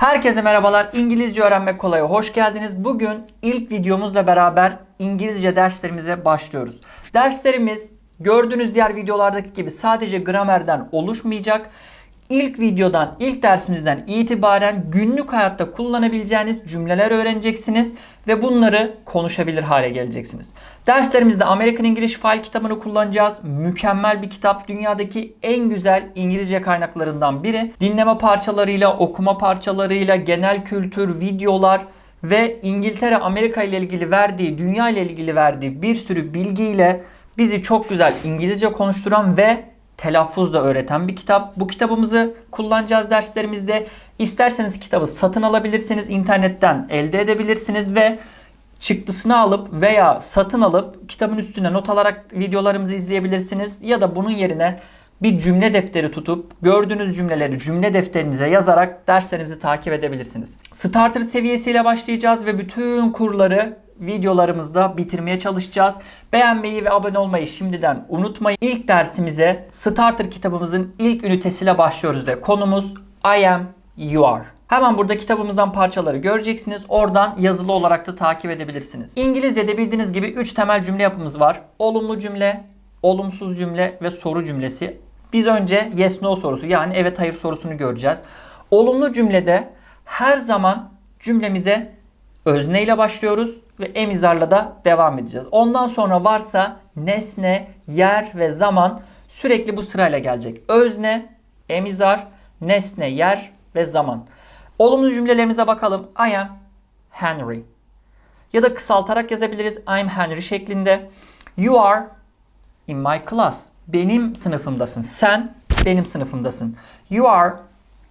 Herkese merhabalar. İngilizce öğrenmek kolay'a hoş geldiniz. Bugün ilk videomuzla beraber İngilizce derslerimize başlıyoruz. Derslerimiz gördüğünüz diğer videolardaki gibi sadece gramerden oluşmayacak. İlk videodan, ilk dersimizden itibaren günlük hayatta kullanabileceğiniz cümleler öğreneceksiniz ve bunları konuşabilir hale geleceksiniz. Derslerimizde American English File kitabını kullanacağız. Mükemmel bir kitap. Dünyadaki en güzel İngilizce kaynaklarından biri. Dinleme parçalarıyla, okuma parçalarıyla, genel kültür, videolar ve İngiltere, Amerika ile ilgili verdiği, dünya ile ilgili verdiği bir sürü bilgiyle bizi çok güzel İngilizce konuşturan ve telaffuz da öğreten bir kitap. Bu kitabımızı kullanacağız derslerimizde. İsterseniz kitabı satın alabilirsiniz, internetten elde edebilirsiniz ve çıktısını alıp veya satın alıp kitabın üstüne not alarak videolarımızı izleyebilirsiniz. Ya da bunun yerine bir cümle defteri tutup gördüğünüz cümleleri cümle defterinize yazarak derslerimizi takip edebilirsiniz. Starter seviyesiyle başlayacağız ve bütün kurları videolarımızda bitirmeye çalışacağız. Beğenmeyi ve abone olmayı şimdiden unutmayın. İlk dersimize Starter kitabımızın ilk ünitesiyle başlıyoruz ve konumuz I am, you are. Hemen burada kitabımızdan parçaları göreceksiniz. Oradan yazılı olarak da takip edebilirsiniz. İngilizce'de bildiğiniz gibi 3 temel cümle yapımız var. Olumlu cümle, olumsuz cümle ve soru cümlesi. Biz önce yes no sorusu yani evet hayır sorusunu göreceğiz. Olumlu cümlede her zaman cümlemize özne ile başlıyoruz ve emizarla da devam edeceğiz. Ondan sonra varsa nesne, yer ve zaman sürekli bu sırayla gelecek. Özne, emizar, nesne, yer ve zaman. Olumlu cümlelerimize bakalım. I am Henry. Ya da kısaltarak yazabiliriz. I'm Henry şeklinde. You are in my class. Benim sınıfımdasın. Sen benim sınıfımdasın. You are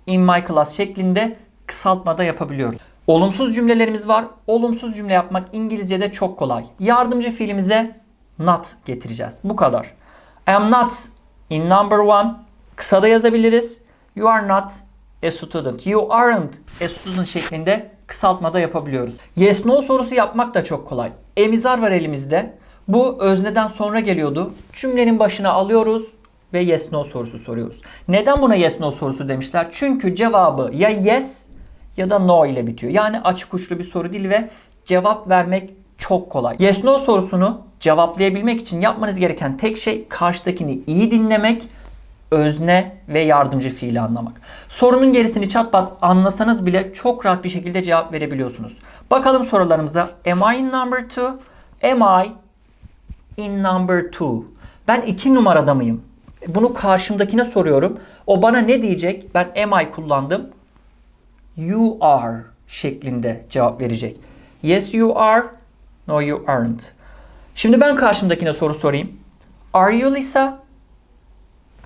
in my class şeklinde kısaltmada yapabiliyoruz. Olumsuz cümlelerimiz var. Olumsuz cümle yapmak İngilizce'de çok kolay. Yardımcı fiilimize not getireceğiz. Bu kadar. I am not in number one. Kısa da yazabiliriz. You are not a student. You aren't a student şeklinde kısaltmada yapabiliyoruz. Yes no sorusu yapmak da çok kolay. Emizar var elimizde. Bu özneden sonra geliyordu. Cümlenin başına alıyoruz ve yes no sorusu soruyoruz. Neden buna yes no sorusu demişler? Çünkü cevabı ya yes ya da no ile bitiyor. Yani açık uçlu bir soru değil ve cevap vermek çok kolay. Yes no sorusunu cevaplayabilmek için yapmanız gereken tek şey karşıdakini iyi dinlemek, özne ve yardımcı fiili anlamak. Sorunun gerisini çatpat anlasanız bile çok rahat bir şekilde cevap verebiliyorsunuz. Bakalım sorularımıza. Am I number two? Am I in number two? Ben iki numarada mıyım? Bunu karşımdakine soruyorum. O bana ne diyecek? Ben am I kullandım you are şeklinde cevap verecek. Yes you are, no you aren't. Şimdi ben karşımdakine soru sorayım. Are you Lisa?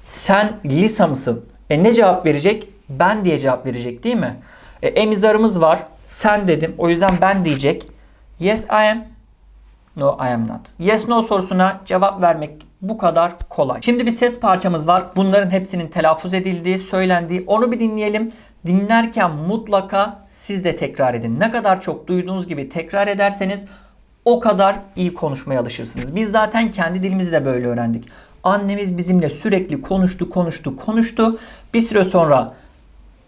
Sen Lisa mısın? E ne cevap verecek? Ben diye cevap verecek değil mi? E, emizarımız var. Sen dedim. O yüzden ben diyecek. Yes I am. No I am not. Yes no sorusuna cevap vermek bu kadar kolay. Şimdi bir ses parçamız var. Bunların hepsinin telaffuz edildiği, söylendiği. Onu bir dinleyelim. Dinlerken mutlaka siz de tekrar edin. Ne kadar çok duyduğunuz gibi tekrar ederseniz o kadar iyi konuşmaya alışırsınız. Biz zaten kendi dilimizi de böyle öğrendik. Annemiz bizimle sürekli konuştu, konuştu, konuştu. Bir süre sonra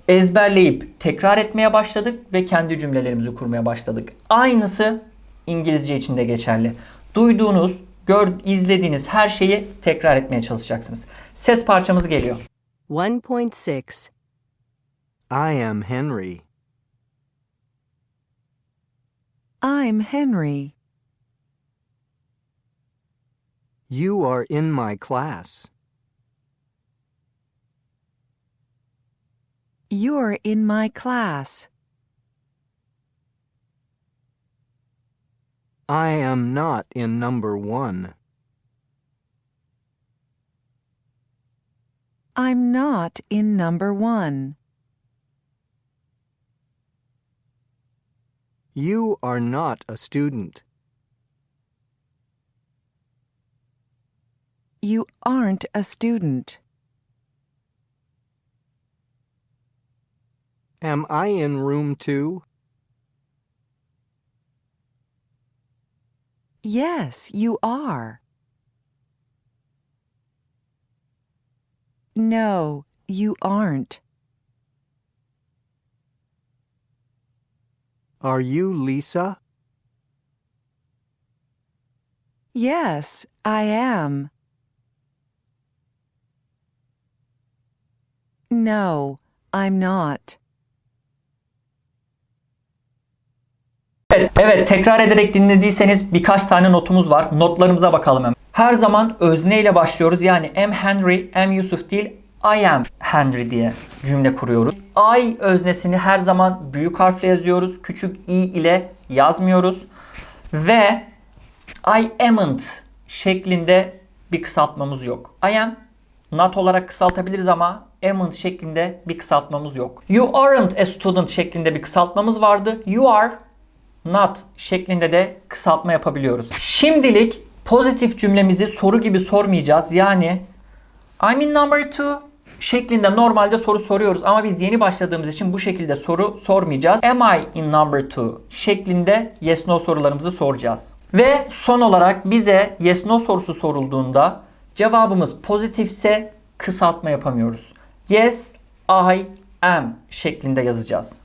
ezberleyip tekrar etmeye başladık ve kendi cümlelerimizi kurmaya başladık. Aynısı İngilizce için de geçerli. Duyduğunuz, gör, izlediğiniz her şeyi tekrar etmeye çalışacaksınız. Ses parçamız geliyor. 1.6 I am Henry. I'm Henry. You are in my class. You're in my class. I am not in number one. I'm not in number one. You are not a student. You aren't a student. Am I in room two? Yes, you are. No, you aren't. Are you Lisa? Yes, I am. No, I'm not. Evet, tekrar ederek dinlediyseniz birkaç tane notumuz var. Notlarımıza bakalım hemen. Her zaman özne ile başlıyoruz. Yani am Henry, am Yusuf değil I am Henry diye cümle kuruyoruz. I öznesini her zaman büyük harfle yazıyoruz. Küçük i ile yazmıyoruz. Ve I amn't şeklinde bir kısaltmamız yok. I am not olarak kısaltabiliriz ama amn't şeklinde bir kısaltmamız yok. You aren't a student şeklinde bir kısaltmamız vardı. You are not şeklinde de kısaltma yapabiliyoruz. Şimdilik pozitif cümlemizi soru gibi sormayacağız. Yani I'm in number two şeklinde normalde soru soruyoruz ama biz yeni başladığımız için bu şekilde soru sormayacağız. Am I in number two şeklinde yes no sorularımızı soracağız. Ve son olarak bize yes no sorusu sorulduğunda cevabımız pozitifse kısaltma yapamıyoruz. Yes I am şeklinde yazacağız.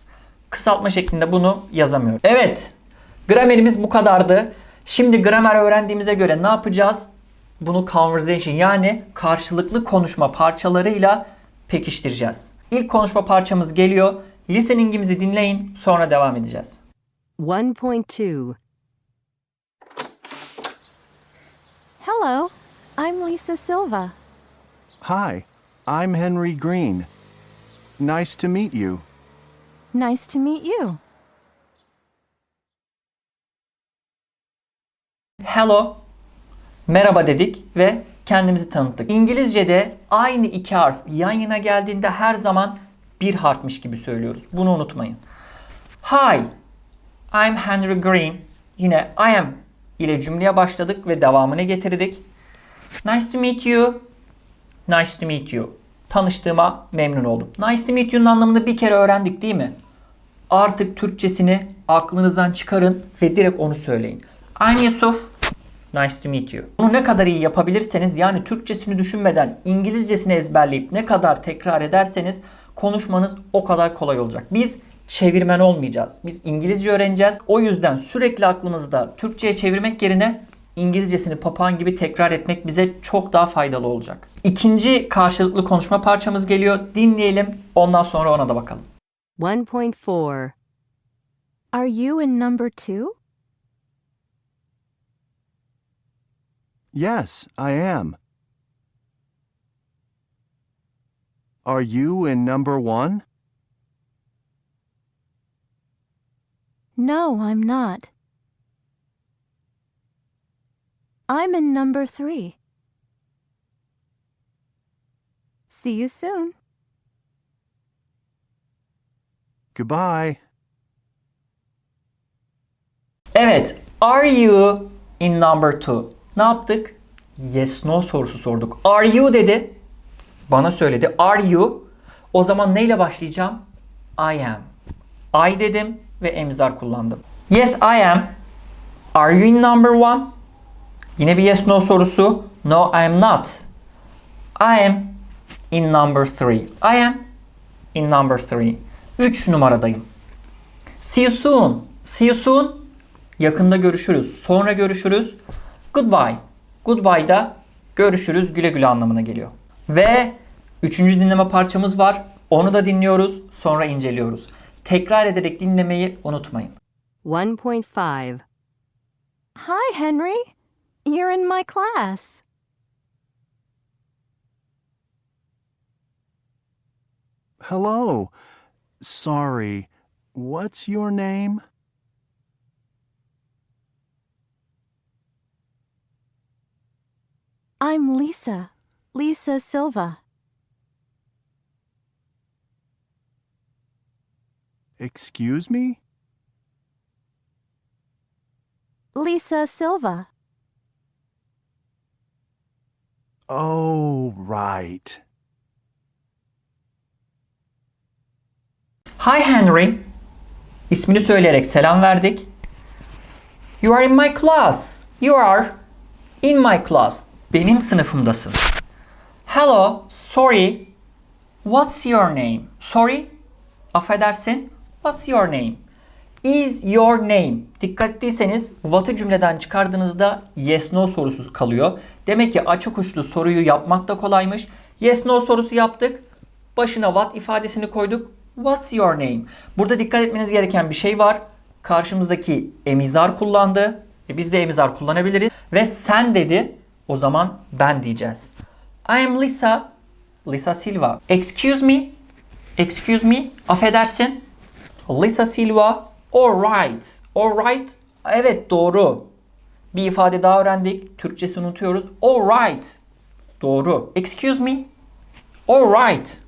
Kısaltma şeklinde bunu yazamıyoruz. Evet. Gramerimiz bu kadardı. Şimdi gramer öğrendiğimize göre ne yapacağız? Bunu conversation yani karşılıklı konuşma parçalarıyla pekiştireceğiz. İlk konuşma parçamız geliyor. Listening'imizi dinleyin sonra devam edeceğiz. 1.2 Hello, I'm Lisa Silva. Hi, I'm Henry Green. Nice to meet you. Nice to meet you. Hello. Merhaba dedik ve kendimizi tanıttık. İngilizce'de aynı iki harf yan yana geldiğinde her zaman bir harfmiş gibi söylüyoruz. Bunu unutmayın. Hi. I'm Henry Green. Yine I am ile cümleye başladık ve devamını getirdik. Nice to meet you. Nice to meet you. Tanıştığıma memnun oldum. Nice to meet you'nun anlamını bir kere öğrendik değil mi? Artık Türkçesini aklınızdan çıkarın ve direkt onu söyleyin. I'm Yusuf. Nice to meet you. Bunu ne kadar iyi yapabilirseniz yani Türkçesini düşünmeden İngilizcesini ezberleyip ne kadar tekrar ederseniz konuşmanız o kadar kolay olacak. Biz çevirmen olmayacağız. Biz İngilizce öğreneceğiz. O yüzden sürekli aklımızda Türkçe'ye çevirmek yerine İngilizcesini papağan gibi tekrar etmek bize çok daha faydalı olacak. İkinci karşılıklı konuşma parçamız geliyor. Dinleyelim. Ondan sonra ona da bakalım. 1.4 Are you in number two? Yes, I am. Are you in number one? No, I'm not. I'm in number three. See you soon. Goodbye. Evet. Are you in number two? Ne yaptık? Yes no sorusu sorduk. Are you dedi. Bana söyledi. Are you? O zaman neyle başlayacağım? I am. I dedim ve emzar kullandım. Yes I am. Are you in number one? Yine bir yes no sorusu. No I am not. I am in number three. I am in number three. 3 numaradayım. See you soon. See you soon. Yakında görüşürüz. Sonra görüşürüz. Goodbye. Goodbye da görüşürüz güle güle anlamına geliyor. Ve üçüncü dinleme parçamız var. Onu da dinliyoruz. Sonra inceliyoruz. Tekrar ederek dinlemeyi unutmayın. 1.5 Hi, Henry. You're in my class. Hello. Sorry. What's your name? I'm Lisa. Lisa Silva. Excuse me? Lisa Silva. Oh, right. Hi Henry. İsmini söyleyerek selam verdik. You are in my class. You are in my class. Benim sınıfımdasın. Hello, sorry. What's your name? Sorry? Affedersin. What's your name? Is your name? Dikkat ettiyseniz what'ı cümleden çıkardığınızda yes no sorusu kalıyor. Demek ki açık uçlu soruyu yapmak da kolaymış. Yes no sorusu yaptık. Başına what ifadesini koyduk. What's your name? Burada dikkat etmeniz gereken bir şey var. Karşımızdaki emizar kullandı. E biz de emizar kullanabiliriz. Ve sen dedi. O zaman ben diyeceğiz. I am Lisa. Lisa Silva. Excuse me. Excuse me. Affedersin. Lisa Silva. Alright. Alright. Evet doğru. Bir ifade daha öğrendik. Türkçesi unutuyoruz. Alright. Doğru. Excuse me. Alright.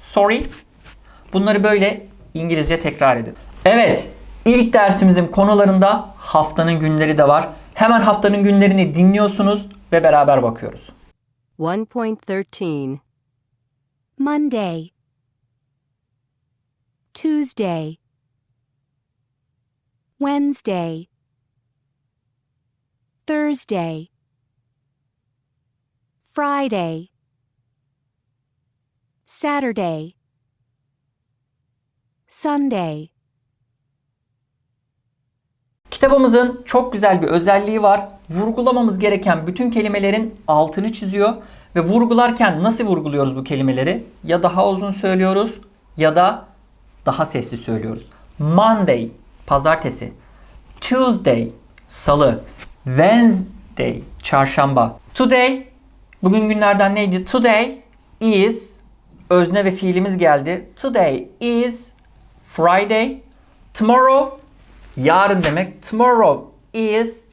Sorry. Bunları böyle İngilizce tekrar edin. Evet. ilk dersimizin konularında haftanın günleri de var. Hemen haftanın günlerini dinliyorsunuz ve beraber bakıyoruz. 1.13 Monday, Tuesday, Wednesday, Thursday, Friday, Saturday, Sunday. Kitabımızın çok güzel bir özelliği var. Vurgulamamız gereken bütün kelimelerin altını çiziyor ve vurgularken nasıl vurguluyoruz bu kelimeleri? Ya daha uzun söylüyoruz ya da daha sesli söylüyoruz. Monday, pazartesi. Tuesday, salı. Wednesday, çarşamba. Today, bugün günlerden neydi? Today is, özne ve fiilimiz geldi. Today is Friday. Tomorrow, yarın demek. Tomorrow is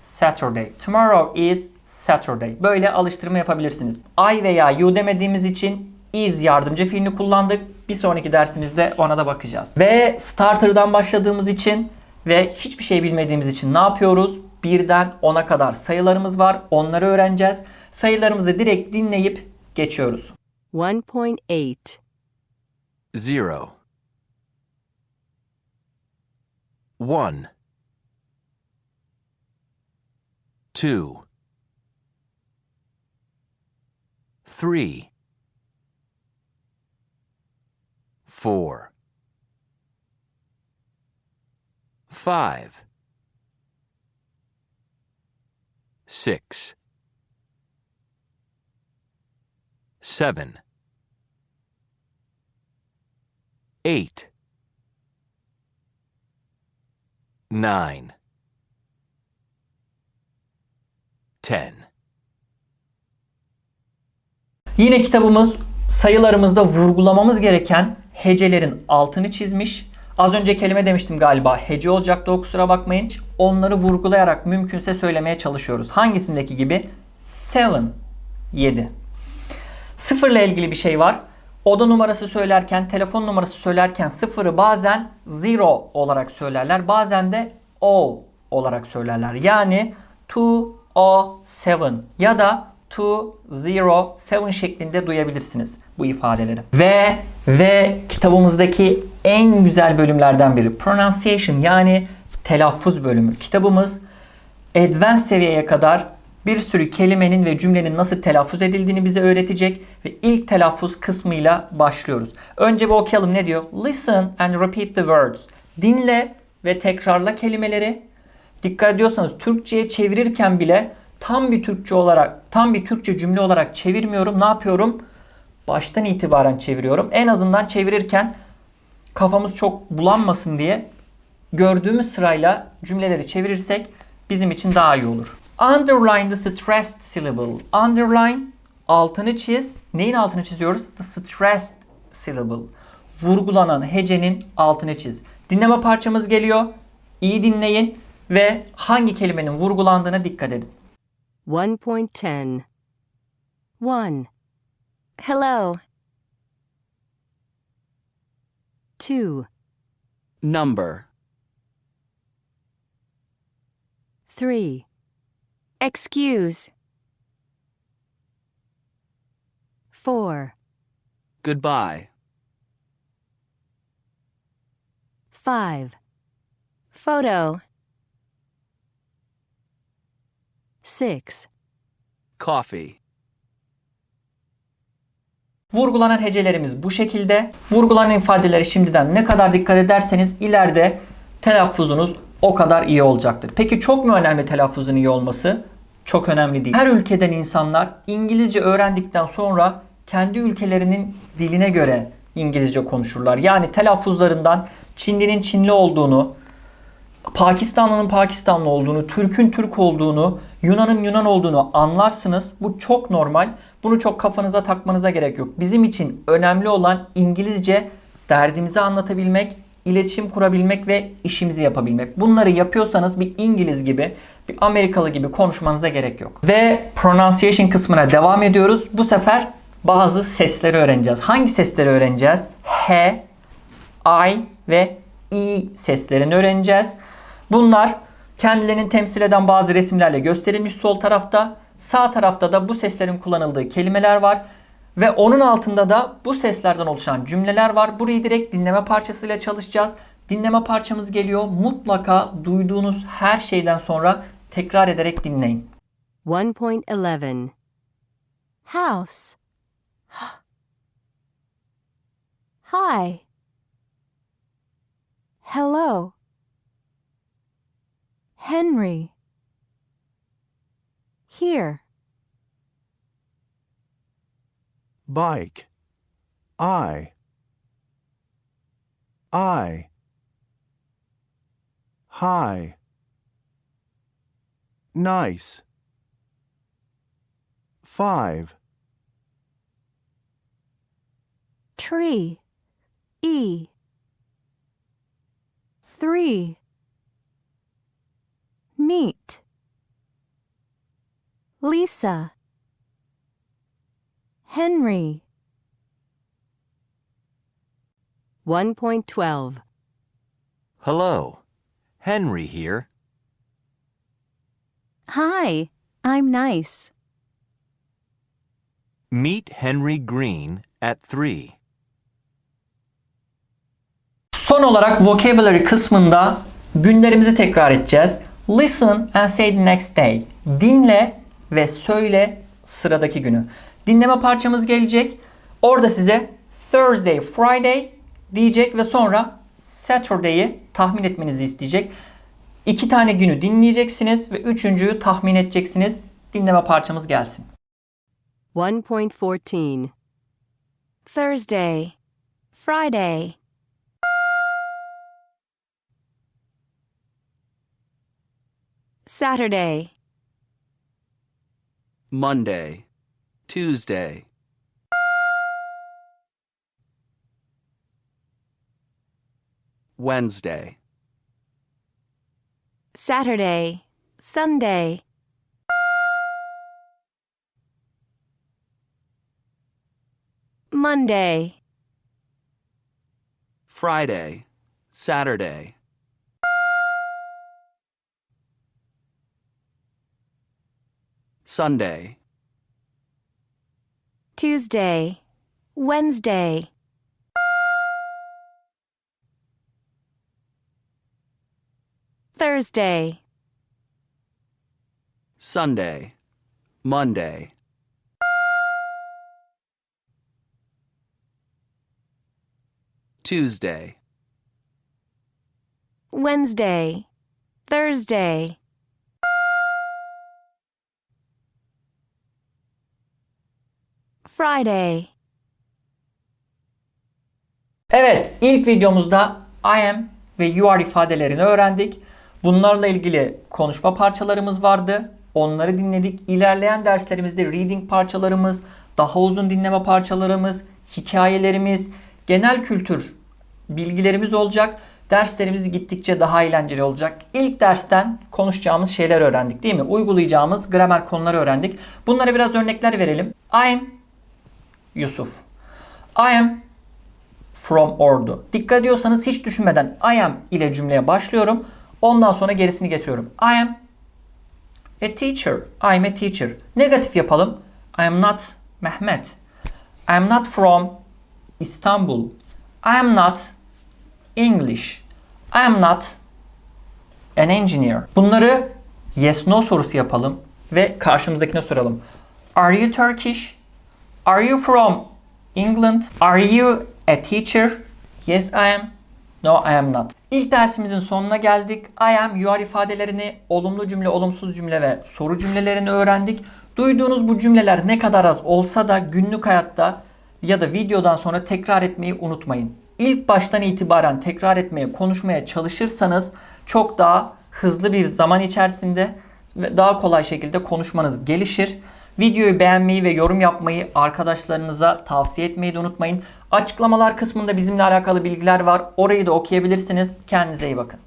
Saturday. Tomorrow is Saturday. Böyle alıştırma yapabilirsiniz. I veya you demediğimiz için is yardımcı fiilini kullandık. Bir sonraki dersimizde ona da bakacağız. Ve starter'dan başladığımız için ve hiçbir şey bilmediğimiz için ne yapıyoruz? Birden 10'a kadar sayılarımız var. Onları öğreneceğiz. Sayılarımızı direkt dinleyip geçiyoruz. 1.8 Zero. One. Two. Three. Four. Five. Six. Seven. eight, nine, ten. Yine kitabımız sayılarımızda vurgulamamız gereken hecelerin altını çizmiş. Az önce kelime demiştim galiba. Hece olacaktı o kusura bakmayın. Onları vurgulayarak mümkünse söylemeye çalışıyoruz. Hangisindeki gibi? Seven, 7. Sıfırla ilgili bir şey var. Oda numarası söylerken, telefon numarası söylerken sıfırı bazen zero olarak söylerler. Bazen de o olarak söylerler. Yani 207 ya da 207 şeklinde duyabilirsiniz bu ifadeleri. Ve ve kitabımızdaki en güzel bölümlerden biri pronunciation yani telaffuz bölümü. Kitabımız advanced seviyeye kadar bir sürü kelimenin ve cümlenin nasıl telaffuz edildiğini bize öğretecek ve ilk telaffuz kısmıyla başlıyoruz. Önce bir okuyalım ne diyor? Listen and repeat the words. Dinle ve tekrarla kelimeleri. Dikkat ediyorsanız Türkçe'ye çevirirken bile tam bir Türkçe olarak, tam bir Türkçe cümle olarak çevirmiyorum. Ne yapıyorum? Baştan itibaren çeviriyorum. En azından çevirirken kafamız çok bulanmasın diye gördüğümüz sırayla cümleleri çevirirsek bizim için daha iyi olur. Underline the stressed syllable. Underline altını çiz. Neyin altını çiziyoruz? The stressed syllable. Vurgulanan hecenin altını çiz. Dinleme parçamız geliyor. İyi dinleyin ve hangi kelimenin vurgulandığına dikkat edin. 1.10 1 Hello, 2 Number. 3 excuse, 4 Goodbye. 5 photo, 6 Coffee. Vurgulanan hecelerimiz bu şekilde. Vurgulanan ifadeleri şimdiden ne kadar dikkat ederseniz ileride telaffuzunuz o kadar iyi olacaktır. Peki çok mu önemli telaffuzun iyi olması? Çok önemli değil. Her ülkeden insanlar İngilizce öğrendikten sonra kendi ülkelerinin diline göre İngilizce konuşurlar. Yani telaffuzlarından Çinlinin Çinli olduğunu, Pakistanlı'nın Pakistanlı olduğunu, Türk'ün Türk olduğunu, Yunan'ın Yunan olduğunu anlarsınız. Bu çok normal. Bunu çok kafanıza takmanıza gerek yok. Bizim için önemli olan İngilizce derdimizi anlatabilmek, iletişim kurabilmek ve işimizi yapabilmek. Bunları yapıyorsanız bir İngiliz gibi, bir Amerikalı gibi konuşmanıza gerek yok. Ve pronunciation kısmına devam ediyoruz. Bu sefer bazı sesleri öğreneceğiz. Hangi sesleri öğreneceğiz? H, I ve I seslerini öğreneceğiz. Bunlar kendilerini temsil eden bazı resimlerle gösterilmiş sol tarafta. Sağ tarafta da bu seslerin kullanıldığı kelimeler var. Ve onun altında da bu seslerden oluşan cümleler var. Burayı direkt dinleme parçasıyla çalışacağız. Dinleme parçamız geliyor. Mutlaka duyduğunuz her şeyden sonra tekrar ederek dinleyin. 1.11. House. Hi. Hello. Henry. Here. Bike. I. I. High. Nice. Five. Tree. E. Three. Meet. Lisa. Henry. 1.12. Hello. Henry here. Hi, I'm nice. Meet Henry Green at 3. Son olarak vocabulary kısmında günlerimizi tekrar edeceğiz. Listen and say the next day. Dinle ve söyle sıradaki günü. Dinleme parçamız gelecek. Orada size Thursday, Friday diyecek ve sonra Saturday'i tahmin etmenizi isteyecek. İki tane günü dinleyeceksiniz ve üçüncüyü tahmin edeceksiniz. Dinleme parçamız gelsin. 1.14. Thursday. Friday. Saturday. Monday, Tuesday, Wednesday, Saturday. Sunday. Monday. Friday, Saturday, Sunday, Tuesday. Wednesday. Thursday. Sunday, Monday, Tuesday, Wednesday. Thursday. Friday. Evet, ilk videomuzda I am ve you are ifadelerini öğrendik. Bunlarla ilgili konuşma parçalarımız vardı. Onları dinledik. İlerleyen derslerimizde reading parçalarımız, daha uzun dinleme parçalarımız, hikayelerimiz, genel kültür bilgilerimiz olacak. Derslerimiz gittikçe daha eğlenceli olacak. İlk dersten konuşacağımız şeyler öğrendik değil mi? Uygulayacağımız gramer konuları öğrendik. Bunlara biraz örnekler verelim. I am Yusuf. I am from Ordu. Dikkat ediyorsanız hiç düşünmeden I am ile cümleye başlıyorum. Ondan sonra gerisini getiriyorum. I am a teacher. I am a teacher. Negatif yapalım. I am not Mehmet. I am not from Istanbul. I am not English. I am not an engineer. Bunları yes no sorusu yapalım ve karşımızdakine soralım. Are you Turkish? Are you from England. Are you a teacher? Yes I am. No I am not. İlk dersimizin sonuna geldik. I am, you are ifadelerini, olumlu cümle, olumsuz cümle ve soru cümlelerini öğrendik. Duyduğunuz bu cümleler ne kadar az olsa da günlük hayatta ya da videodan sonra tekrar etmeyi unutmayın. İlk baştan itibaren tekrar etmeye, konuşmaya çalışırsanız çok daha hızlı bir zaman içerisinde ve daha kolay şekilde konuşmanız gelişir. Videoyu beğenmeyi ve yorum yapmayı arkadaşlarınıza tavsiye etmeyi de unutmayın. Açıklamalar kısmında bizimle alakalı bilgiler var. Orayı da okuyabilirsiniz. Kendinize iyi bakın.